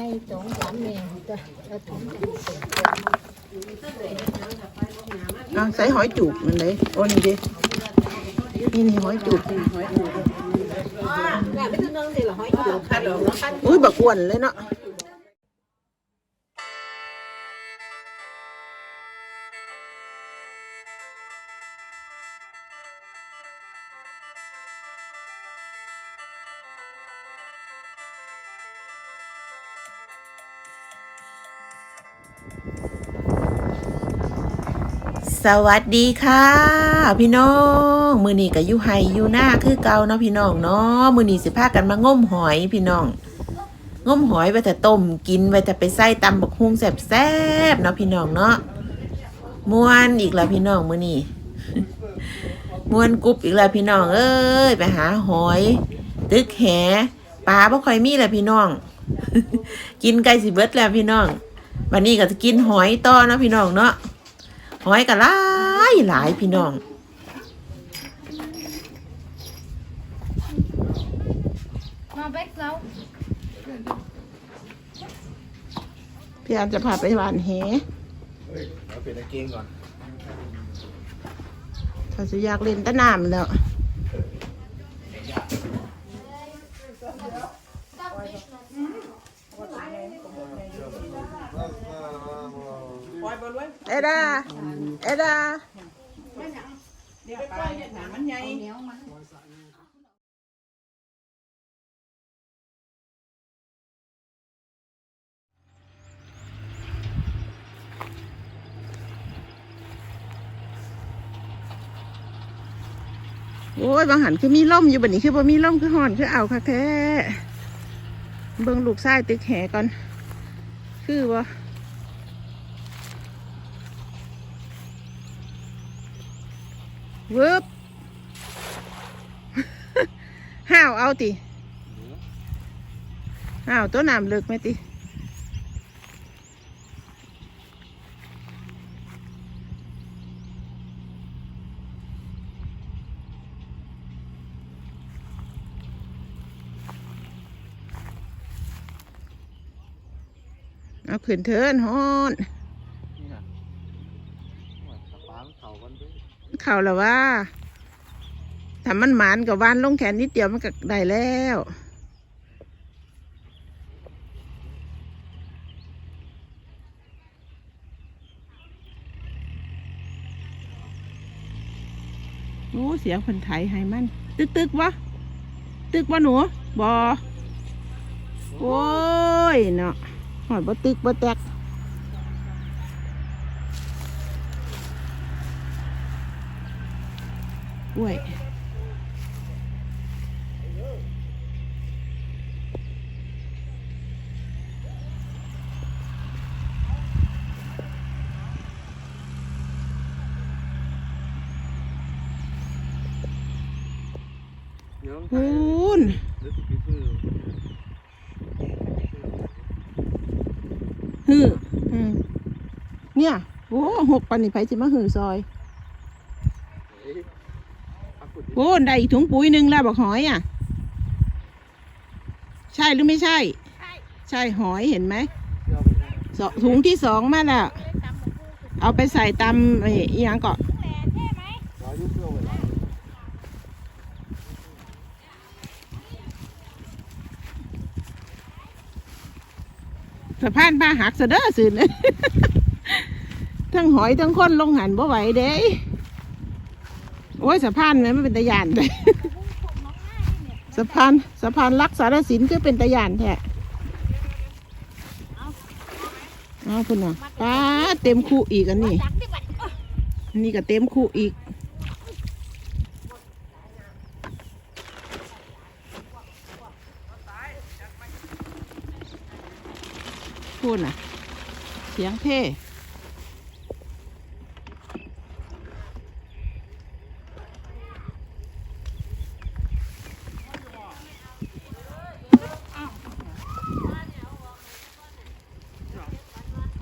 ไงสองสามแม่จ้ะเอาถุงเอาใส่ สวัสดีค่ะ พี่น้องมือนี้กับยูไฮยูหน้าคือเก่าเนาะพี่น้องเนาะมือนี้สิพากันมาง้มหอยพี่น้องง้มหอยไว้แต่ต้มกินไว้แต่ไปใส่ตำบักฮุงแซ่บๆเนาะพี่น้องเนาะม่วนอีกแล้วพี่น้องมือนี้ม่วนกรุบอีกแล้วพี่น้องเอ้ยไปหาหอย ตึกแหปลาบ่ค่อยมีแล้วพี่น้อง กินไก่สิเบิดแล้วพี่น้องวันนี้ก็จะกินหอยต่อเนาะพี่น้องเนาะ หอยก็หลายหลายพี่น้องมาแบกเราพี่อันจะพาไปหวานแหเฮ้ยเราเปลี่ยนกางเกงก่อนถ้าจะอยากเล่นแตะน้ำแล้ว เอดาเอดาโอ้ยบางหันคือมีล่มอยู่บัดนี้คือบ่มีล่มคือห่อนคือเอาค่ะแท้เบิ่งลูกชายตึกแหก่อน คือบ่ เวิบห้าวเอาติห้าวตัวน้ำเลิกไหมติเอาขึ้นเทินฮอนนะว่าตะปางเข่ากันด้วย เขาแล้วว่าถ้ามันหมานกับวานลงแขนนิดเดียวมันก็ได้แล้วโอ้เสียงคนไทยให้มัน ตึกตึกวะตึกวะหนูบอโอ้ยเนาะหอยบ่ตึกบ่แตก กล้วยพูนหรือที่คือหืออืมเนี่ย โอ้หกปันนี่ไผสิมาหือซอย เฮ้ย พักกุดโอ้ได้อีกถุงปุ๋ยหนึ่งแล้วบอกหอยอะ ใช่หรือไม่ใช่ ใช่หอยเห็นไหมเที่ยวไปนะสองถุงที่สองมาแล้ว เอาไปใส่ตำไอ้อีหยังเกาะสะพานพาหักเสะเด้อสินทั้งหอยทั้งคนลงหันบ่ไหวเด้ โอ้ยสะพานเนี่ยมันเป็นตะยานเลยสะพานสะพานรักษารสินก็เป็นตะยานแท้เอาคุณน่ะป้าเต็มคู่อีกอันนี้อันนี้ก็เต็มคู่อีกพูดน่ะ เสียงเท่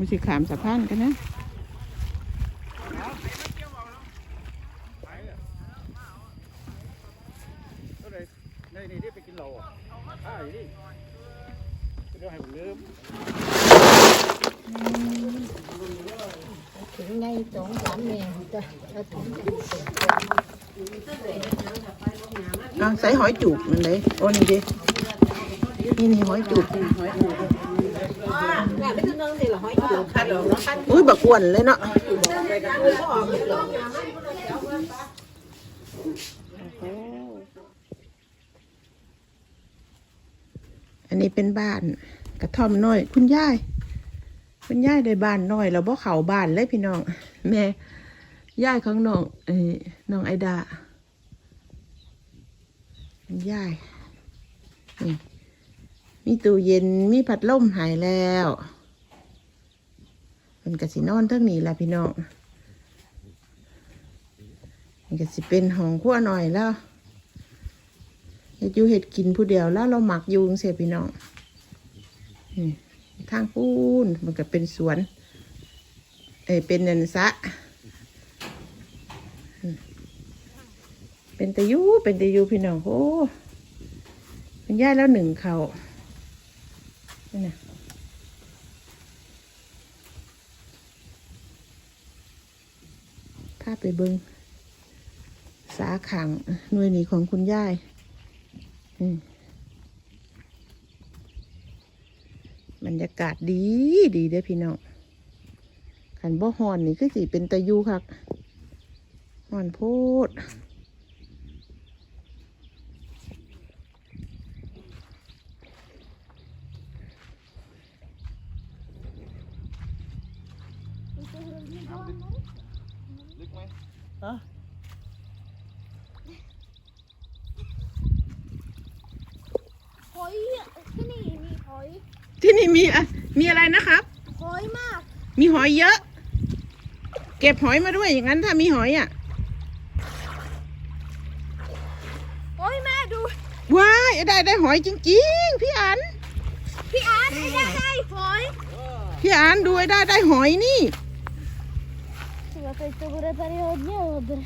มันสิขามสะพานกันนะลยในนี่ได้ไปกินเราอะอ่าอยู่นี่เดี๋ยวให้ผมลืมถึงไงสองสามแม่จะเองใส่หอยจูบมันเลยโอ้นี่ดิ นี่นี่หอยจูบแม่ไม่ต้องนั่งสิหรอห้อยถุงคัดออกแล้วคัดอุ้ยบักวนเลยเนาะอันนี้เป็นบ้านกระท่อมน้อย คุณยายคุณยายได้บ้านน้อยเราบ่เขาบ้านเลยพี่น้อง แม่ยายของน้องเอ้น้องไอดาคุณยายนี่ มีตู้เย็นมีพัดลมหายแล้วเป็นกสินอนเทั้งนี้แหละพี่น้องมันก็สิเป็นห้องครัวหน่อยแล้วเฮ็ดอยู่เห็ดกินผู้เดียวแล้วเราหมักยูจั่งเสียพี่น้องนี่ทางปูนมันก็เป็นสวน เอ้เป็นนันสะเป็นตะยูเป็นตะยูพี่น้องโอ้เป็นย่ายแล้วหนึ่งเข่า นี่นะพาไปเบิงสาขังหน่วยหนีของคุณยายอืมบรรยากาศดีดีเด้อพี่น้องขันบ่ฮอนนี่คือสิเป็นตะยูคักฮอนโพด เอ้อหอยที่นี่มีหอย ที่นี่มีอะมีอะไรนะครับ หอยมาก มีหอยเยอะ เก็บหอยมาด้วยอย่างนั้นถ้ามีหอยอะโอ้ยแม่ดู ว้ายได้ได้หอยจริงๆ พี่อัน พี่อาร์ตไอ้ได้ได้หอย พี่อันดูไอ้ได้ได้หอยนี่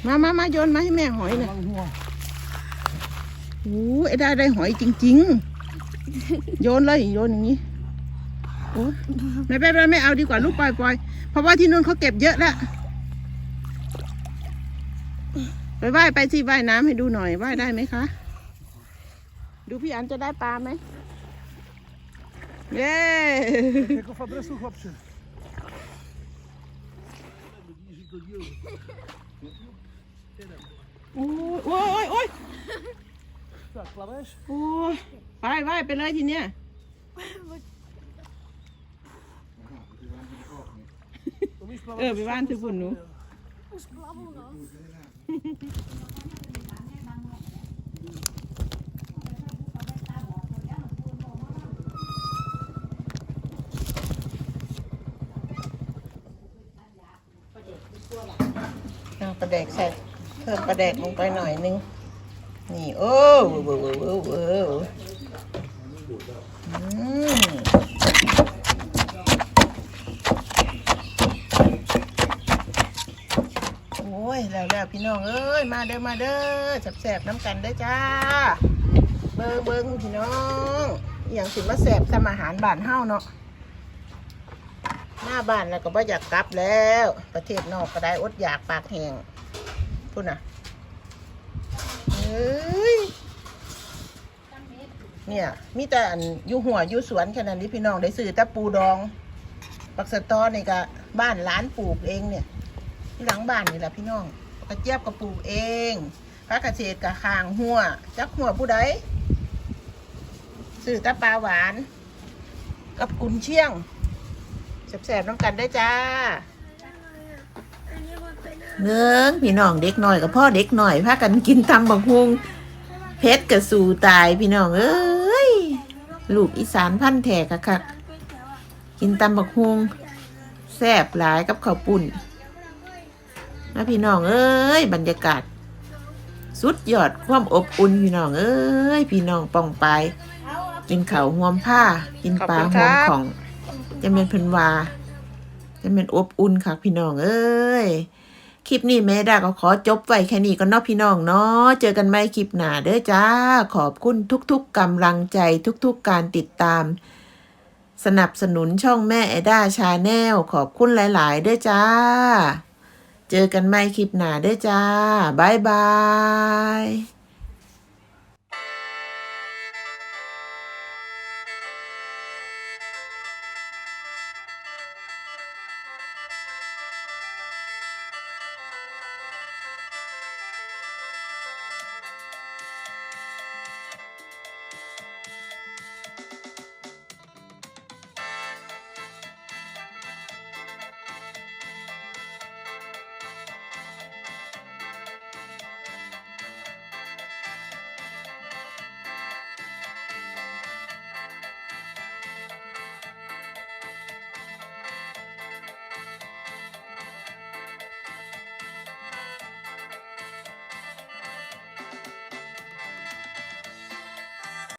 มามามาโยนมาให้แม่หอยหน่อยลังหัวโอ้ไอ้ได้ได้หอยจริง ๆ โยนเลยโยนอย่างนี้โอ้ไม่เป็นไรไม่เอาดีกว่าลูกปล่อยปล่อยเพราะว่าที่นู่นเขาเก็บเยอะแล้วไปว่ายไปสิว่ายน้ำให้ดูหน่อยว่ายได้ไหมคะ ดูพี่อันจะได้ปลาไหมเย้ Kijk of adres nog op ze. โอ้ยโอ้ยโอ้ย Ja, klaar is. โอ้ยไปว่ายไปเลยทีเนี้ย Kom eens เออไปบ้านถือฝุ่นหนู Moest blabbelen dan. ลาแดกใส่เพิ่มปลาแดกลงไปหน่อยนึง นี่โอ้เวอเวอเวอเวออืมโอ้ยแล้วแล้วพี่น้องเอ้ยมาเด้อมาเด้อแสบๆน้ำกันเด้อจ้า เบิ้งเบิ้งพี่น้อง อย่างสิมาแสบทำอาหารบ้านเฮาเนาะ หน้าบ้านแล้วก็บ่อยากกลับแล้ว ประเทศนอกก็ได้อดอยากปากแห้งพูดนะเฮ้ยเนี่ย มีแต่อันอยู่หัวอยู่สวนแค่นั้นนี่พี่น้องได้ซื้อแต่ปูดอง ปักสะตอนี่ก็บ้านร้านปลูกเองเนี่ยที่หลังบ้านนี่แหละพี่น้องกระเจี๊ยบก็ปลูกเองพระเกษตรกับคางหัว จักหัวผู้ใดซื้อต่ปลาหวาน กับกุนเชียง แสบๆน้ำกันได้จ้าเนื้อพี่น้องเด็กหน่อยกับพ่อเด็กหน่อยพากันกินตำบักฮุงเพชรกับสู่ตายพี่น้องเอ้ยลูกอีสานพันธุ์แท้คักกินตำบักฮุงแซ่บหลายกับข้าวปุ่นนะพี่น้องเอ้ยบรรยากาศ สุดยอดความอบอุ่นพี่น้องเอ้ยพี่น้องปองไปกินข้าวหวมผ้ากินปลาหวมของ จะเป็นเพิ่นว่าจะเป็นอบอุ่นค่ะพี่น้องเอ้ยคลิปนี้แม่ดาก็ขอจบไว้แค่นี้ก็นาะพี่น้องเนาะเจอกันใหม่คลิปหน้าเด้อจ้า ขอบคุณทุกๆกำลังใจทุกๆการติดตาม สนับสนุนช่องแม่แอด้าชาแนลขอบคุณหลายๆด้วยจ้า เจอกันใหม่คลิปหน้าด้วยจ้า บ๊ายบาย